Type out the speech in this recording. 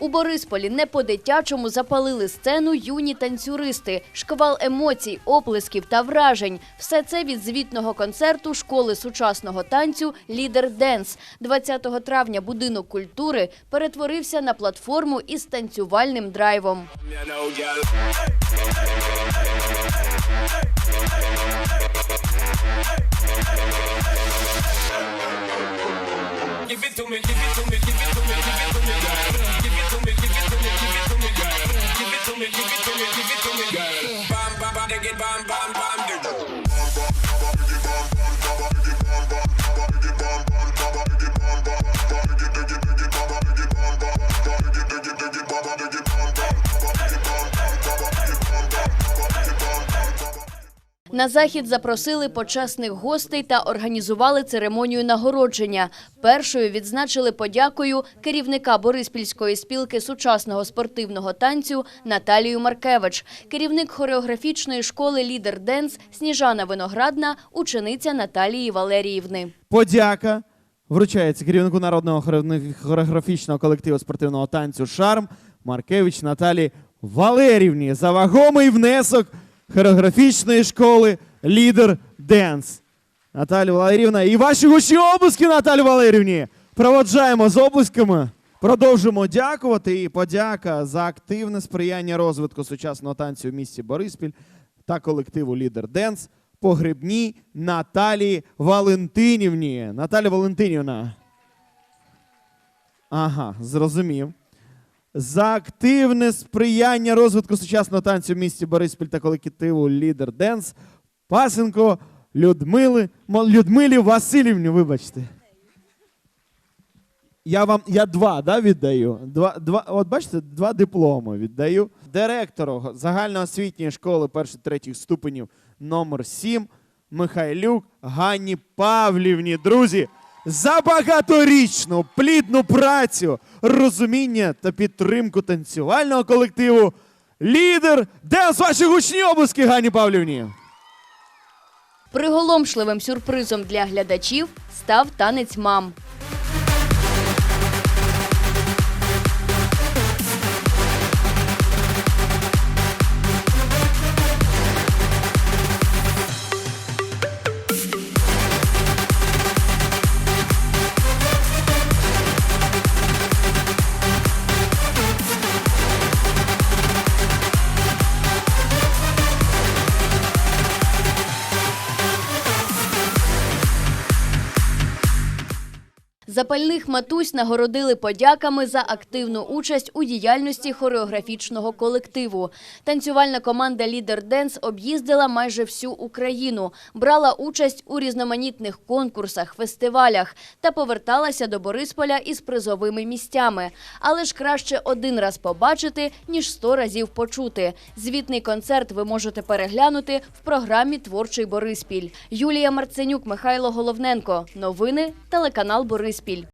У Борисполі не по-дитячому запалили сцену юні танцюристи, шквал емоцій, оплесків та вражень. Все це від звітного концерту школи сучасного танцю Лідер Денс. 20 травня будинок культури перетворився на платформу із танцювальним драйвом. Give it to me, give it to me, give it to me, bam, bam, bam, На захід запросили почесних гостей та організували церемонію нагородження. Першою відзначили подякою керівника Бориспільської спілки сучасного спортивного танцю Наталію Маркевич, керівник хореографічної школи Лідер Денс Сніжана Виноградна, учениця Наталії Валеріївни. Подяка вручається керівнику народного хореограф- хореографічного колективу спортивного танцю Шарм Маркевич Наталі Валерівні за вагомий внесок хореографічної школи Лідер Денс. Наталя Валерівна, і ваші гучні облиски, Наталі Валерівні. Проводжаємо з облисками. Продовжимо дякувати. І подяка за активне сприяння розвитку сучасного танцю в місті Бориспіль та колективу Лідер Денс погребній Наталії Валентинівні. Наталя Валентинівна. Ага, зрозумів. За активне сприяння розвитку сучасного танцю в місті Бориспіль та колективу Лідер Денс Пасенко Людмили, Людмилі Васильівні, вибачте. Я вам я два да, віддаю. Два, два, от бачите, два дипломи віддаю. Директору загальноосвітньої школи перших третіх ступенів номер 7 Михайлюк Ганні Павлівні. Друзі, за багаторічну плідну працю, розуміння та підтримку танцювального колективу. Лідер, де ваші гучні обуски, Гані Павлівні? Приголомшливим сюрпризом для глядачів став танець мам. Запальних матусь нагородили подяками за активну участь у діяльності хореографічного колективу. Танцювальна команда Лідер Денс об'їздила майже всю Україну, брала участь у різноманітних конкурсах, фестивалях та поверталася до Борисполя із призовими місцями. Але ж краще один раз побачити, ніж сто разів почути. Звітний концерт ви можете переглянути в програмі Творчий Бориспіль. Юлія Марценюк, Михайло Головненко. Новини телеканал Бориспіль. pil